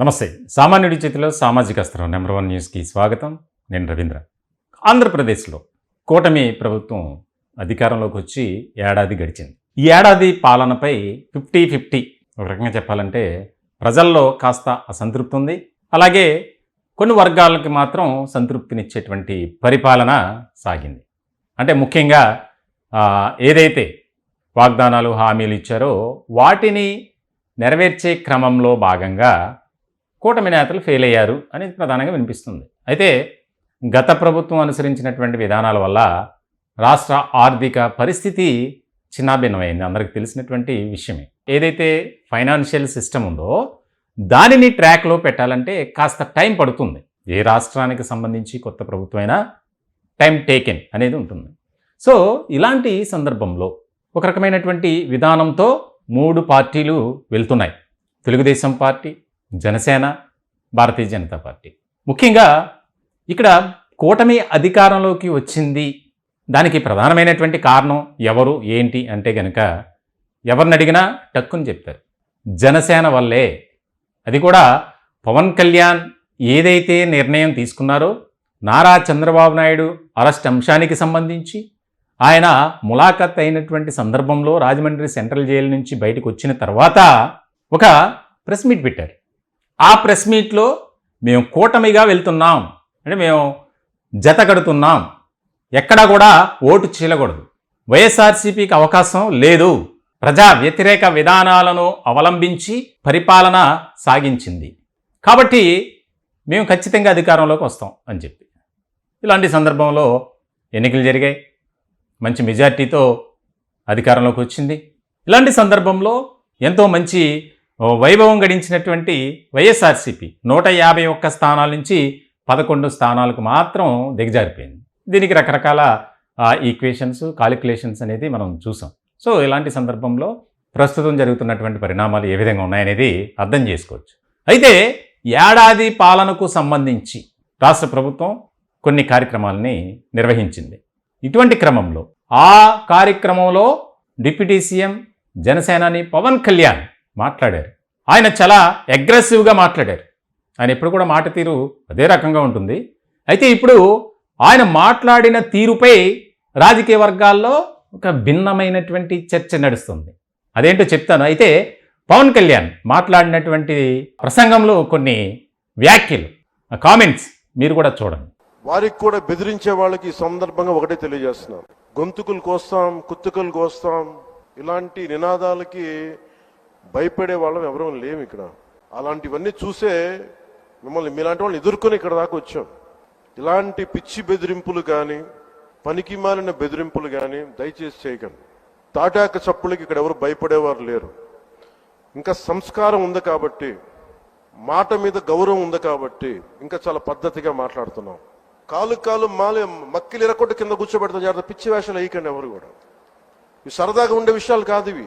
నమస్తే. సామాన్యుడి చేతిలో సామాజిక అస్త్రం నెంబర్ వన్ న్యూస్కి స్వాగతం. నేను రవీంద్ర. ఆంధ్రప్రదేశ్లో కూటమి ప్రభుత్వం అధికారంలోకి వచ్చి ఏడాది గడిచింది. ఈ ఏడాది పాలనపై ఫిఫ్టీ ఫిఫ్టీ ఒక రకంగా చెప్పాలంటే ప్రజల్లో కాస్త అసంతృప్తి ఉంది. అలాగే కొన్ని వర్గాలకి మాత్రం సంతృప్తినిచ్చేటువంటి పరిపాలన సాగింది. అంటే ముఖ్యంగా ఏదైతే వాగ్దానాలు హామీలు ఇచ్చారో వాటిని నెరవేర్చే క్రమంలో భాగంగా కూటమి నేతలు ఫెయిల్ అయ్యారు అనేది ప్రధానంగా వినిపిస్తుంది. అయితే గత ప్రభుత్వం అనుసరించినటువంటి విధానాల వల్ల రాష్ట్ర ఆర్థిక పరిస్థితి చిన్నాభిన్నమైంది. అందరికి తెలిసినటువంటి విషయమే. ఏదైతే ఫైనాన్షియల్ సిస్టమ్ ఉందో దానిని ట్రాక్లో పెట్టాలంటే కాస్త టైం పడుతుంది. ఏ రాష్ట్రానికి సంబంధించి కొత్త ప్రభుత్వమైనా టైం టేకెన్ అనేది ఉంటుంది. సో ఇలాంటి సందర్భంలో ఒక రకమైనటువంటి విధానంతో మూడు పార్టీలు వెళ్తున్నాయి. Telugu Desam party Janasena Bharatiya Janata party. ముఖ్యంగా ఇక్కడ కూటమి అధికారంలోకి వచ్చింది. దానికి ప్రధానమైనటువంటి కారణం ఎవరు ఏంటి అంటే గనక ఎవరిని అడిగినా టక్కుని చెప్తారు. జనసేన వల్లే. అది కూడా పవన్ కళ్యాణ్ ఏదైతే నిర్ణయం తీసుకున్నారో నారా చంద్రబాబు నాయుడు అరెస్ట్ అంశానికి సంబంధించి ఆయన ములాఖత్ అయినటువంటి సందర్భంలో రాజమండ్రి సెంట్రల్ జైలు నుంచి బయటకు వచ్చిన తర్వాత ఒక ప్రెస్ మీట్ పెట్టారు. ఆ ప్రెస్ మీట్లో మేము కూటమిగా వెళ్తున్నాం. అంటే మేము జత కడుతున్నాం. ఎక్కడా కూడా ఓటు చీలకూడదు. వైఎస్ఆర్సీపీకి అవకాశం లేదు. ప్రజా వ్యతిరేక విధానాలను అవలంబించి పరిపాలన సాగించింది. కాబట్టి మేము ఖచ్చితంగా అధికారంలోకి వస్తాం అని చెప్పి. ఇలాంటి సందర్భంలో ఎన్నికలు జరిగాయి. మంచి మెజార్టీతో అధికారంలోకి వచ్చింది. ఇలాంటి సందర్భంలో ఎంతో మంచి వైభవం గడించినటువంటి వైఎస్ఆర్సీపీ నూట యాభై ఒక్క స్థానాల నుంచి పదకొండు స్థానాలకు మాత్రం దిగజారిపోయింది. దీనికి రకరకాల ఈక్వేషన్స్ కాలిక్యులేషన్స్ అనేది మనం చూసాం. సో ఇలాంటి సందర్భంలో ప్రస్తుతం జరుగుతున్నటువంటి పరిణామాలు ఏ విధంగా ఉన్నాయనేది అర్థం చేసుకోవచ్చు. అయితే ఏడాది పాలనకు సంబంధించి రాష్ట్ర ప్రభుత్వం కొన్ని కార్యక్రమాలని నిర్వహించింది. ఇటువంటి క్రమంలో ఆ కార్యక్రమంలో డిప్యూటీ సీఎం జనసేనాని పవన్ కళ్యాణ్ మాట్లాడారు. ఆయన చాలా అగ్రెసివ్గా మాట్లాడారు. ఆయన ఎప్పుడు కూడా మాట తీరు అదే రకంగా ఉంటుంది. అయితే ఇప్పుడు ఆయన మాట్లాడిన తీరుపై రాజకీయ వర్గాల్లో ఒక భిన్నమైనటువంటి చర్చ నడుస్తుంది. అదేంటో చెప్తాను. అయితే పవన్ కళ్యాణ్ మాట్లాడినటువంటి ప్రసంగంలో కొన్ని వ్యాఖ్యలు కామెంట్స్ మీరు కూడా చూడండి. వారికి కూడా బెదిరించే వాళ్ళకి ఈ సందర్భంగా ఒకటే తెలియజేస్తున్నాను. గొంతుకులు కోస్తాం కుత్తుకలు కోస్తాం ఇలాంటి నినాదాలకి భయపడే వాళ్ళం ఎవరూ లేము ఇక్కడ. అలాంటివన్నీ చూసే మిమ్మల్ని మీలాంటి వాళ్ళని ఎదుర్కొని ఇక్కడ దాకా వచ్చాం. ఇలాంటి పిచ్చి బెదిరింపులు కానీ పనికి మాలిన బెదిరింపులు కానీ దయచేసి చేయకండి. తాటాక చప్పులకి ఇక్కడ ఎవరు భయపడేవారు లేరు. ఇంకా సంస్కారం ఉంది కాబట్టి మాట మీద గౌరవం ఉంది కాబట్టి ఇంకా చాలా పద్ధతిగా మాట్లాడుతున్నాం. కాలు కాలు మాలే మక్కిలు ఎరకొట్టు కింద కూర్చోబెడతాం జాగ్రత్త. పిచ్చి వేషాలు వేయకండి ఎవరు కూడా. ఇవి సరదాగా ఉండే విషయాలు కాదు ఇవి.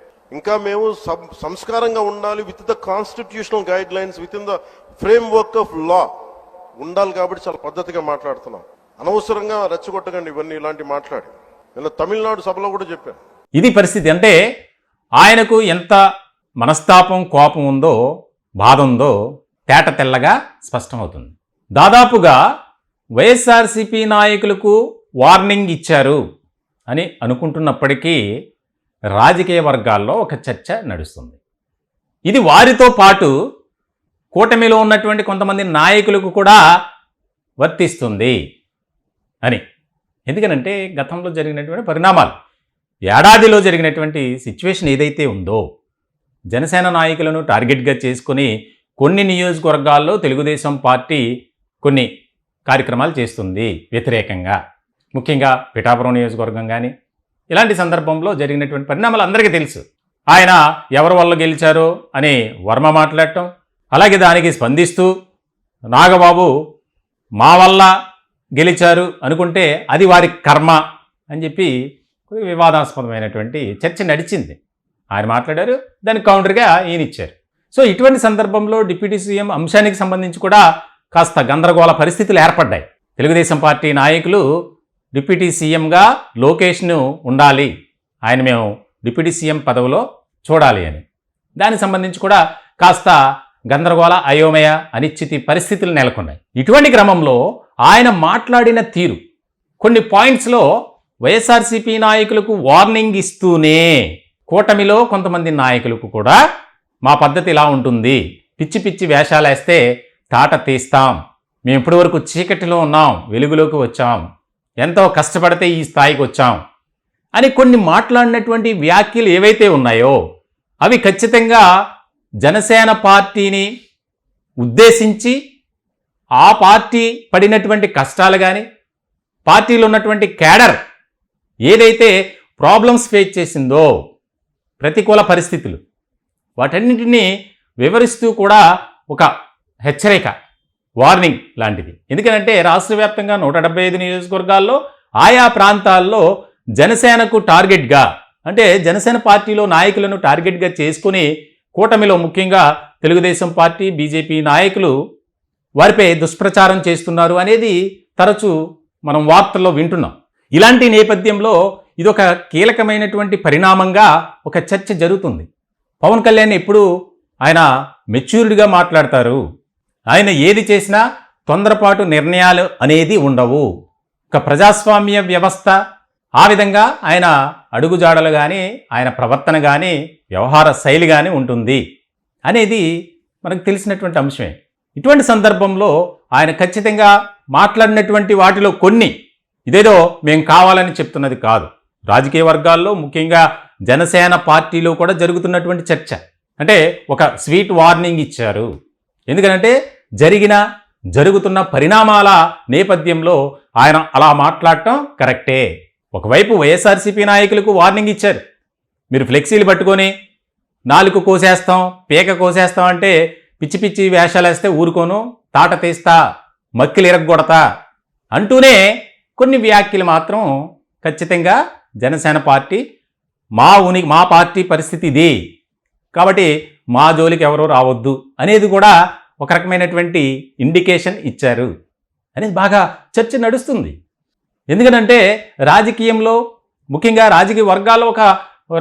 ఇంకా మేము సం- సంస్కారంగా ఉండాలి with the constitutional guidelines within the framework of law. ఉండాలి కాబట్టి చాలా పద్ధతిగా మాట్లాడుతున్నాం. అనవసరంగా రెచ్చగొట్టకండి ఇవన్నీ ఇలాంటి మాట్లాడి. నిన్న తమిళనాడు సభలో కూడా చెప్పాను. ఇది పరిస్థితి అంటే ఆయనకు ఎంత మనస్తాపం కోపం ఉందో బాధ ఉందో తేట తెల్లగా స్పష్టమవుతుంది. దాదాపుగా వైఎస్ఆర్సిపి నాయకులకు వార్నింగ్ ఇచ్చారు అని అనుకుంటున్నప్పటికీ రాజకీయ వర్గాల్లో ఒక చర్చ నడుస్తుంది. ఇది వారితో పాటు కూటమిలో ఉన్నటువంటి కొంతమంది నాయకులకు కూడా వర్తిస్తుంది అని. ఎందుకనంటే గతంలో జరిగినటువంటి పరిణామాలు ఏడాదిలో జరిగినటువంటి సిచ్యువేషన్ ఏదైతే ఉందో జనసేన నాయకులను టార్గెట్గా చేసుకుని కొన్ని నియోజకవర్గాల్లో తెలుగుదేశం పార్టీ కొన్ని కార్యక్రమాలు చేస్తుంది వ్యతిరేకంగా. ముఖ్యంగా పిఠాపురం నియోజకవర్గం కానీ ఇలాంటి సందర్భంలో జరిగినటువంటి పరిణామాలు అందరికీ తెలుసు. ఆయన ఎవరి వల్ల గెలిచారో అని వర్మ మాట్లాడటం అలాగే దానికి స్పందిస్తూ నాగబాబు మా వల్ల గెలిచారు అనుకుంటే అది వారి కర్మ అని చెప్పి వివాదాస్పదమైనటువంటి చర్చ నడిచింది. ఆయన మాట్లాడారు దానికి కౌంటర్గా ఈయన ఇచ్చారు సో ఇటువంటి సందర్భంలో డిప్యూటీ సీఎం అంశానికి సంబంధించి కూడా కాస్త గందరగోళ పరిస్థితులు ఏర్పడ్డాయి. తెలుగుదేశం పార్టీ నాయకులు డిప్యూటీ సీఎంగా లోకేష్ను ఉండాలి. ఆయన మేము డిప్యూటీ సీఎం పదవిలో చూడాలి అని. దానికి సంబంధించి కూడా కాస్త గందరగోళ అయోమయ అనిశ్చితి పరిస్థితులు నెలకొన్నాయి. ఇటువంటి క్రమంలో ఆయన మాట్లాడిన తీరు కొన్ని పాయింట్స్లో వైఎస్ఆర్సీపీ నాయకులకు వార్నింగ్ ఇస్తూనే కూటమిలో కొంతమంది నాయకులకు కూడా మా పద్ధతి ఇలా ఉంటుంది. పిచ్చి పిచ్చి వేషాలు వేస్తే తాట తీస్తాం. మేము ఇప్పటివరకు చీకటిలో ఉన్నాం వెలుగులోకి వచ్చాం. ఎంతో కష్టపడితే ఈ స్థాయికి వచ్చాం అని కొన్ని మాట్లాడినటువంటి వ్యాఖ్యలు ఏవైతే ఉన్నాయో అవి ఖచ్చితంగా జనసేన పార్టీని ఉద్దేశించి ఆ పార్టీ పడినటువంటి కష్టాలు కానీ పార్టీలో ఉన్నటువంటి క్యాడర్ ఏదైతే ప్రాబ్లమ్స్ ఫేస్ చేసిందో ప్రతికూల పరిస్థితులు వాటన్నిటినీ వివరిస్తూ కూడా ఒక హెచ్చరిక. వార్నింగ్ లాంటిది. ఎందుకంటే రాష్ట్ర వ్యాప్తంగా నూట డెబ్బై ఐదు నియోజకవర్గాల్లో ఆయా ప్రాంతాల్లో జనసేనకు టార్గెట్గా అంటే జనసేన పార్టీలో నాయకులను టార్గెట్గా చేసుకుని కూటమిలో ముఖ్యంగా తెలుగుదేశం పార్టీ బీజేపీ నాయకులు వారిపై దుష్ప్రచారం చేస్తున్నారు అనేది తరచూ మనం వార్తల్లో వింటున్నాం. ఇలాంటి నేపథ్యంలో ఇదొక కీలకమైనటువంటి పరిణామంగా ఒక చర్చ జరుగుతుంది. పవన్ కళ్యాణ్ ఎప్పుడు ఆయన మెచ్యూర్డ్గా మాట్లాడతారు. ఆయన ఏది చేసినా తొందరపాటు నిర్ణయాలు అనేది ఉండవు. ఒక ప్రజాస్వామ్య వ్యవస్థ ఆ విధంగా ఆయన అడుగుజాడలు కానీ ఆయన ప్రవర్తన కానీ వ్యవహార శైలి కానీ ఉంటుంది అనేది మనకు తెలిసినటువంటి అంశమే. ఇటువంటి సందర్భంలో ఆయన ఖచ్చితంగా మాట్లాడినటువంటి వాటిలో కొన్ని ఇదేదో మేము కావాలని చెప్తున్నది కాదు. రాజకీయ వర్గాల్లో ముఖ్యంగా జనసేన పార్టీలో కూడా జరుగుతున్నటువంటి చర్చ. అంటే ఒక స్వీట్ వార్నింగ్ ఇచ్చారు. ఎందుకంటే జరిగిన జరుగుతున్న పరిణామాల నేపథ్యంలో ఆయన అలా మాట్లాడటం కరెక్టే. ఒకవైపు వైఎస్ఆర్సీపీ నాయకులకు వార్నింగ్ ఇచ్చారు. మీరు ఫ్లెక్సీలు పట్టుకొని నాలుగు కోసేస్తాం పీక కోసేస్తాం అంటే పిచ్చి పిచ్చి వేషాలు వేస్తే ఊరుకోను తాట తీస్తా మక్కిలు ఇరగొడతా అంటూనే కొన్ని వ్యాఖ్యలు మాత్రం ఖచ్చితంగా జనసేన పార్టీ మా ఉని మా పార్టీ పరిస్థితి ఇది. కాబట్టి మా జోలికి ఎవరో రావద్దు అనేది కూడా ఒక రకమైనటువంటి ఇండికేషన్ ఇచ్చారు అనేది బాగా చర్చ నడుస్తుంది. ఎందుకంటే రాజకీయంలో ముఖ్యంగా రాజకీయ వర్గాల్లో ఒక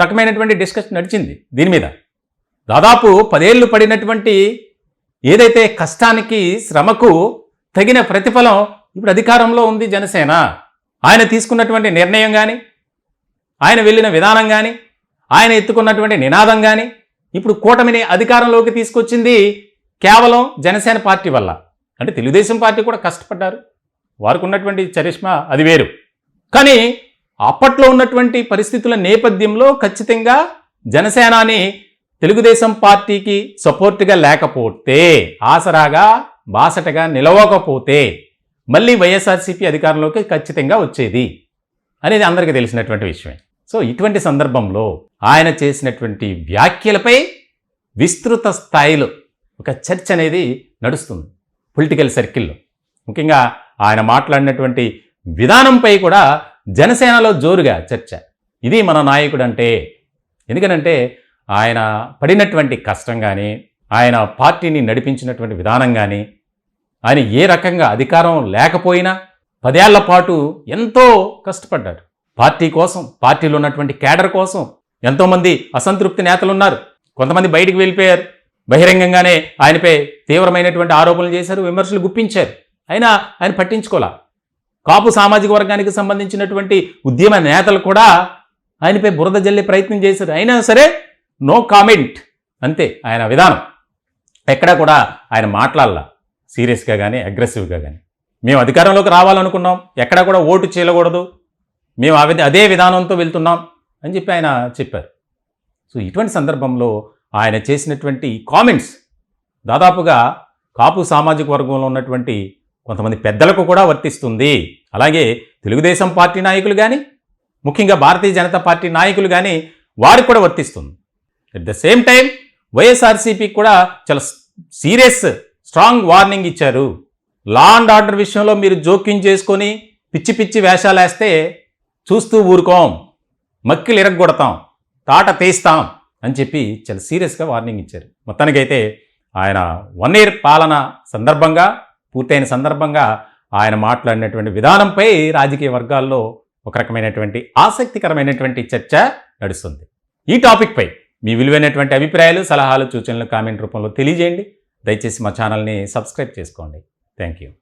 రకమైనటువంటి డిస్కషన్ నడిచింది దీని మీద. దాదాపు పదేళ్ళు పడినటువంటి ఏదైతే కష్టానికి శ్రమకు తగిన ప్రతిఫలం ఇప్పుడు అధికారంలో ఉంది జనసేన. ఆయన తీసుకున్నటువంటి నిర్ణయం కానీ ఆయన వెళ్ళిన విధానం కానీ ఆయన ఎత్తుకున్నటువంటి నినాదం కానీ ఇప్పుడు కూటమిని అధికారంలోకి తీసుకొచ్చింది కేవలం జనసేన పార్టీ వల్ల. అంటే తెలుగుదేశం పార్టీ కూడా కష్టపడ్డారు. వారికి ఉన్నటువంటి చరిష్మా అది వేరు. కానీ అప్పట్లో ఉన్నటువంటి పరిస్థితుల నేపథ్యంలో ఖచ్చితంగా జనసేనాని తెలుగుదేశం పార్టీకి సపోర్ట్గా లేకపోతే ఆసరాగా బాసటగా నిలవకపోతే మళ్ళీ వైఎస్ఆర్సీపీ అధికారంలోకి ఖచ్చితంగా వచ్చేది అనేది అందరికీ తెలిసినటువంటి విషయమే. సో ఇటువంటి సందర్భంలో ఆయన చేసినటువంటి వ్యాఖ్యలపై విస్తృత స్థాయిలో ఒక చర్చ అనేది నడుస్తుంది పొలిటికల్ సర్కిల్లో. ముఖ్యంగా ఆయన మాట్లాడినటువంటి విధానంపై కూడా జనసేనలో జోరుగా చర్చ. ఇది మన నాయకుడు అంటే ఎందుకనంటే ఆయన పడినటువంటి కష్టం కానీ ఆయన పార్టీని నడిపించినటువంటి విధానం కానీ ఆయన ఏ రకంగా అధికారం లేకపోయినా పదేళ్ళ పాటు ఎంతో కష్టపడ్డాడు. పార్టీ కోసం పార్టీలో ఉన్నటువంటి కేడర్ కోసం ఎంతోమంది అసంతృప్తి నేతలు ఉన్నారు కొంతమంది బయటికి వెళ్ళిపోయారు. బహిరంగంగానే ఆయనపై తీవ్రమైనటువంటి ఆరోపణలు చేశారు విమర్శలు గుప్పించారు. అయినా ఆయన పట్టించుకోలే. కాపు సామాజిక వర్గానికి సంబంధించినటువంటి ఉద్యమ నేతలు కూడా ఆయనపై బురద జల్లే ప్రయత్నం చేశారు. అయినా సరే నో కామెంట్. అంతే ఆయన విధానం. ఎక్కడా కూడా ఆయన మాట్లాడాల. సీరియస్గా కానీ అగ్రెసివ్గా కానీ మేము అధికారంలోకి రావాలనుకున్నాం. ఎక్కడా కూడా ఓటు చేయకూడదు. మేము ఆ విధ- అదే విధానంతో వెళ్తున్నాం. అని చెప్పి ఆయన చెప్పారు. సో ఇటువంటి సందర్భంలో ఆయన చేసినటువంటి కామెంట్స్ దాదాపుగా కాపు సామాజిక వర్గంలో ఉన్నటువంటి కొంతమంది పెద్దలకు కూడా వర్తిస్తుంది. అలాగే తెలుగుదేశం పార్టీ నాయకులు కానీ ముఖ్యంగా భారతీయ జనతా పార్టీ నాయకులు కానీ వారికి కూడా వర్తిస్తుంది. అట్ ద సేమ్ టైం వైఎస్ఆర్సీపీకి కూడా చాలా సీరియస్ స్ట్రాంగ్ వార్నింగ్ ఇచ్చారు. లా అండ్ ఆర్డర్ విషయంలో మీరు జోక్యం చేసుకొని పిచ్చి పిచ్చి వేషాలు వేస్తే చూస్తూ ఊరుకోం. మక్కిలు ఇరగొడతాం తాట తీస్తాం అని చెప్పి చాలా సీరియస్గా వార్నింగ్ ఇచ్చారు. మొత్తానికైతే ఆయన వన్ ఇయర్ పాలన సందర్భంగా పూర్తయిన సందర్భంగా ఆయన మాట్లాడినటువంటి విధానంపై రాజకీయ వర్గాల్లో ఒక రకమైనటువంటి ఆసక్తికరమైనటువంటి చర్చ నడుస్తుంది. ఈ టాపిక్పై మీ విలువైనటువంటి అభిప్రాయాలు సలహాలు సూచనలు కామెంట్ రూపంలో తెలియజేయండి. దయచేసి మా ఛానల్ని సబ్స్క్రైబ్ చేసుకోండి. Thank you.